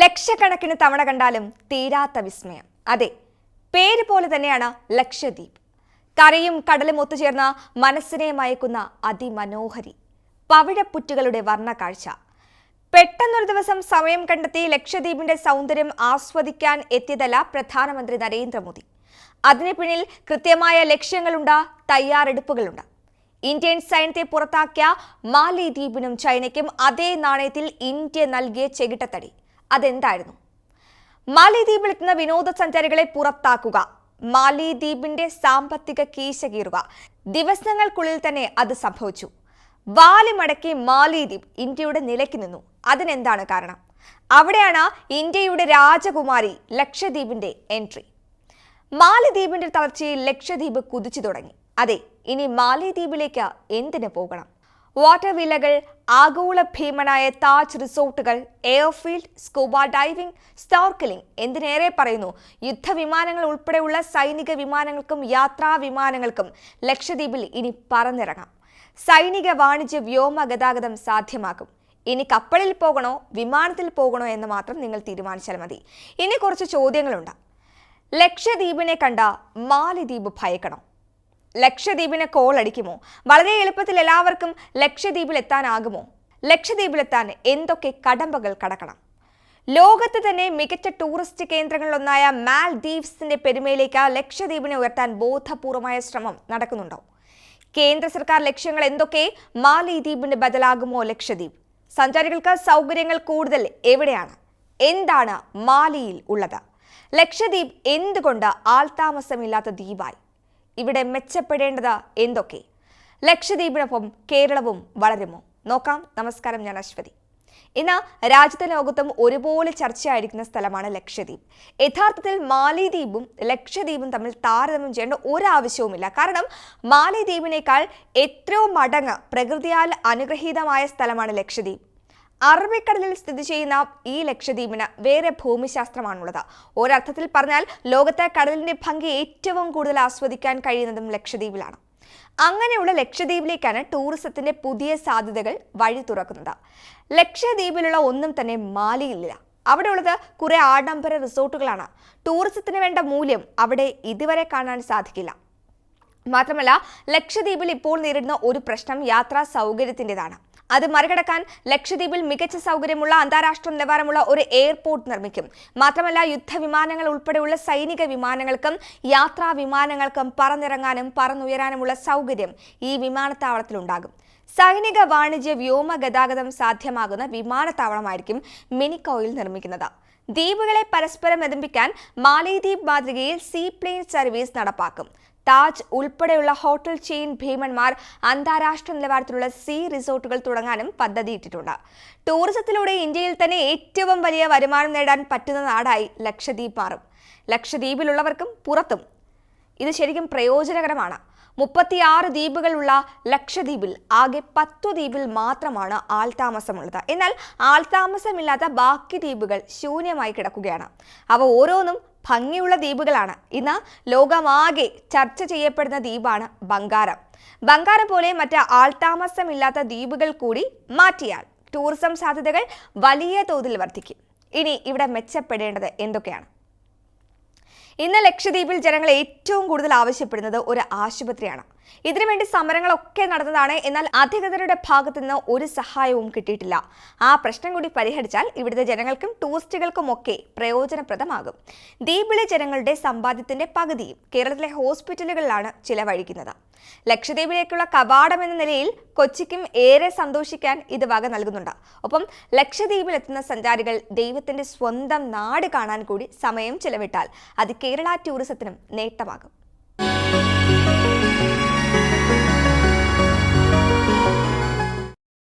ലക്ഷക്കണക്കിന് തവണ കണ്ടാലും തീരാത്ത വിസ്മയം. അതെ പേര് പോലെ തന്നെയാണ് ലക്ഷദ്വീപ്. കരയും കടലും ഒത്തുചേർന്ന മനസ്സിനെ മയക്കുന്ന അതിമനോഹരി പവിഴപ്പുറ്റുകളുടെ വർണ കാഴ്ച പെട്ടെന്നൊരു ദിവസം സമയം കണ്ടെത്തി ലക്ഷദ്വീപിന്റെ സൗന്ദര്യം ആസ്വദിക്കാൻ എത്തിയതല്ല പ്രധാനമന്ത്രി നരേന്ദ്രമോദി. അതിന് പിന്നിൽ കൃത്യമായ ലക്ഷ്യങ്ങളുണ്ട് തയ്യാറെടുപ്പുകളുണ്ട്. ഇന്ത്യൻ സൈന്യത്തെ പുറത്താക്കിയ മാലിദ്വീപിനും ചൈനയ്ക്കും അതേ നാണയത്തിൽ ഇന്ത്യ നൽകിയ ചെകിട്ടത്തടി. അതെന്തായിരുന്നു? മാലിദ്വീപിൽ എത്തുന്ന വിനോദസഞ്ചാരികളെ പുറത്താക്കുക. മാലിദ്വീപിന്റെ സാമ്പത്തിക കീശ കീറുക. ദിവസങ്ങൾക്കുള്ളിൽ തന്നെ അത് സംഭവിച്ചു. വാലിമടക്കി മാലിദ്വീപ് ഇന്ത്യയുടെ നിലയ്ക്ക് നിന്നു. അതിനെന്താണ് കാരണം? അവിടെയാണ് ഇന്ത്യയുടെ രാജകുമാരി ലക്ഷദ്വീപിന്റെ എൻട്രി. മാലിദ്വീപിന്റെ തളർച്ചയിൽ ലക്ഷദ്വീപ് കുതിച്ചു തുടങ്ങി. അതെ ഇനി മാലിദ്വീപിലേക്ക് എന്തിനു പോകണം? വാട്ടർ വില്ലകൾ ആഗോള ഭീമനായ താജ് റിസോർട്ടുകൾ എയർഫീൽഡ് സ്കൂബ ഡൈവിംഗ് സ്റ്റോർക്കലിംഗ് എന്തിനേറെ പറയുന്നു? യുദ്ധവിമാനങ്ങൾ ഉൾപ്പെടെയുള്ള സൈനിക വിമാനങ്ങൾക്കും യാത്രാ വിമാനങ്ങൾക്കും ലക്ഷദ്വീപിൽ ഇനി പറന്നിറങ്ങാം. സൈനിക വാണിജ്യ വ്യോമ ഗതാഗതം സാധ്യമാക്കും. ഇനി കപ്പലിൽ പോകണോ വിമാനത്തിൽ പോകണോ എന്ന് മാത്രം നിങ്ങൾ തീരുമാനിച്ചാൽ മതി. ഇനി കുറച്ച് ചോദ്യങ്ങളുണ്ട്. ലക്ഷദ്വീപിനെ കണ്ട മാലിദ്വീപ് ഭയക്കണം? ലക്ഷദ്വീപിന് കോൾ അടിക്കുമോ? വളരെ എളുപ്പത്തിൽ എല്ലാവർക്കും ലക്ഷദ്വീപിൽ എത്താനാകുമോ ലക്ഷദ്വീപിലെത്താൻ എന്തൊക്കെ കടമ്പകൾ കടക്കണം? ലോകത്ത് തന്നെ മികച്ച ടൂറിസ്റ്റ് കേന്ദ്രങ്ങളിലൊന്നായ മാൽദീവ്സിന്റെ പെരുമയിലേക്ക് ലക്ഷദ്വീപിനെ ഉയർത്താൻ ബോധപൂർവമായ ശ്രമം നടക്കുന്നുണ്ടോ? കേന്ദ്ര സർക്കാർ ലക്ഷ്യങ്ങൾ എന്തൊക്കെ? മാലിദ്വീപിന് ബദലാകുമോ ലക്ഷദ്വീപ്? സഞ്ചാരികൾക്ക് സൗകര്യങ്ങൾ കൂടുതൽ എവിടെയാണ്? എന്താണ് മാലിയിൽ ഉള്ളത്? ലക്ഷദ്വീപ് എന്തുകൊണ്ട് ആൾതാമസമില്ലാത്ത ദ്വീപായി? ഇവിടെ മെച്ചപ്പെടേണ്ടത് എന്തൊക്കെ? ലക്ഷദ്വീപിനൊപ്പം കേരളവും വളരുമോ? നോക്കാം. നമസ്കാരം ഞാൻ അശ്വതി. ഇന്ന് രാജ്യത്തെ ലോകത്തും ഒരുപോലെ ചർച്ചയായിരിക്കുന്ന സ്ഥലമാണ് ലക്ഷദ്വീപ്. യഥാർത്ഥത്തിൽ മാലിദ്വീപും ലക്ഷദ്വീപും തമ്മിൽ താരതമ്യം ചെയ്യേണ്ട ഒരാവശ്യവുമില്ല. കാരണം മാലിദ്വീപിനേക്കാൾ എത്രയോ മടങ്ങ് പ്രകൃതിയാൽ അനുഗ്രഹീതമായ സ്ഥലമാണ് ലക്ഷദ്വീപ്. അറബിക്കടലിൽ സ്ഥിതി ചെയ്യുന്ന ഈ ലക്ഷദ്വീപിന് വേറെ ഭൂമിശാസ്ത്രമാണുള്ളത്. ഒരർത്ഥത്തിൽ പറഞ്ഞാൽ ലോകത്തെ കടലിന്റെ ഭംഗി ഏറ്റവും കൂടുതൽ ആസ്വദിക്കാൻ കഴിയുന്നതും ലക്ഷദ്വീപിലാണ്. അങ്ങനെയുള്ള ലക്ഷദ്വീപിലേക്കാണ് ടൂറിസത്തിന്റെ പുതിയ സാധ്യതകൾ വഴി തുറക്കുന്നത്. ലക്ഷദ്വീപിലുള്ള ഒന്നും തന്നെ മാലിയില്ല. അവിടെ ഉള്ളത് കുറെ ആഡംബര റിസോർട്ടുകളാണ്. ടൂറിസത്തിന് വേണ്ട മൂല്യം അവിടെ ഇതുവരെ കാണാൻ സാധിക്കില്ല. മാത്രമല്ല ലക്ഷദ്വീപിൽ ഇപ്പോൾ നേരിടുന്ന ഒരു പ്രശ്നം യാത്രാ സൗകര്യത്തിന്റെതാണ്. അത് മറികടക്കാൻ ലക്ഷദ്വീപിൽ മികച്ച സൗകര്യമുള്ള അന്താരാഷ്ട്ര നിലവാരമുള്ള ഒരു എയർപോർട്ട് നിർമ്മിക്കും. മാത്രമല്ല യുദ്ധവിമാനങ്ങൾ ഉൾപ്പെടെയുള്ള സൈനിക വിമാനങ്ങൾക്കും യാത്രാ വിമാനങ്ങൾക്കും പറന്നിറങ്ങാനും പറന്നുയരാനുമുള്ള സൗകര്യം ഈ വിമാനത്താവളത്തിലുണ്ടാകും സൈനിക വാണിജ്യ വ്യോമ ഗതാഗതം സാധ്യമാകുന്ന വിമാനത്താവളമായിരിക്കും മിനിക്കോയിൽ നിർമ്മിക്കുന്നത്. ദ്വീപുകളെ പരസ്പരം ബന്ധിപ്പിക്കാൻ മാലിദ്വീപ് മാതൃകയിൽ സീ പ്ലെയിൻ സർവീസ് നടപ്പാക്കും. താജ് ഉൾപ്പെടെയുള്ള ഹോട്ടൽ ചെയിൻ ഭീമന്മാർ അന്താരാഷ്ട്ര നിലവാരത്തിലുള്ള സീ റിസോർട്ടുകൾ തുടങ്ങാനും പദ്ധതിയിട്ടിട്ടുണ്ട്. ടൂറിസത്തിലൂടെ ഇന്ത്യയിൽ തന്നെ ഏറ്റവും വലിയ വരുമാനം നേടാൻ പറ്റുന്ന നാടായി ലക്ഷദ്വീപ് മാറും ലക്ഷദ്വീപിലുള്ളവർക്കും പുറത്തും ഇത് ശരിക്കും പ്രയോജനകരമാണ്. മുപ്പത്തിയാറ് ദ്വീപുകളുള്ള ലക്ഷദ്വീപിൽ ആകെ പത്തു ദ്വീപിൽ മാത്രമാണ് ആൾതാമസമുള്ളത്. എന്നാൽ ആൾതാമസമില്ലാത്ത ബാക്കി ദ്വീപുകൾ ശൂന്യമായി കിടക്കുകയാണ്. അവ ഓരോന്നും ഭംഗിയുള്ള ദ്വീപുകളാണ്. ഇന്ന് ലോകമാകെ ചർച്ച ചെയ്യപ്പെടുന്ന ദ്വീപാണ് ബംഗാരം. ബംഗാരം പോലെ മറ്റ് ആൾതാമസമില്ലാത്ത ദ്വീപുകൾ കൂടി മാറ്റിയാൽ ടൂറിസം സാധ്യതകൾ വലിയ തോതിൽ വർദ്ധിക്കും. ഇനി ഇവിടെ മെച്ചപ്പെടേണ്ടത് എന്തൊക്കെയാണ്? ഇന്ന് ലക്ഷദ്വീപിൽ ജനങ്ങൾ ഏറ്റവും കൂടുതൽ ആവശ്യപ്പെടുന്നത് ഒരു ആശുപത്രിയാണ്. ഇതിനുവേണ്ടി സമരങ്ങളൊക്കെ നടന്നതാണ്. എന്നാൽ അധികൃതരുടെ ഭാഗത്തു നിന്ന് ഒരു സഹായവും കിട്ടിയിട്ടില്ല. ആ പ്രശ്നം കൂടി പരിഹരിച്ചാൽ ഇവിടുത്തെ ജനങ്ങൾക്കും ടൂറിസ്റ്റുകൾക്കും ഒക്കെ പ്രയോജനപ്രദമാകും. ദ്വീപിലെ ജനങ്ങളുടെ സമ്പാദ്യത്തിന്റെ പകുതിയും കേരളത്തിലെ ഹോസ്പിറ്റലുകളിലാണ് ചിലവഴിക്കുന്നത്. ലക്ഷദ്വീപിലേക്കുള്ള കവാടം എന്ന നിലയിൽ കൊച്ചിക്കും ഏറെ സന്തോഷിക്കാൻ ഇത് വക നൽകുന്നുണ്ട്. ഒപ്പം ലക്ഷദ്വീപിൽ എത്തുന്ന സഞ്ചാരികൾ ദൈവത്തിന്റെ സ്വന്തം നാട് കാണാൻ കൂടി സമയം ചിലവിട്ടാൽ അത് കേരള ടൂറിസത്തിനും നേട്ടമാകും.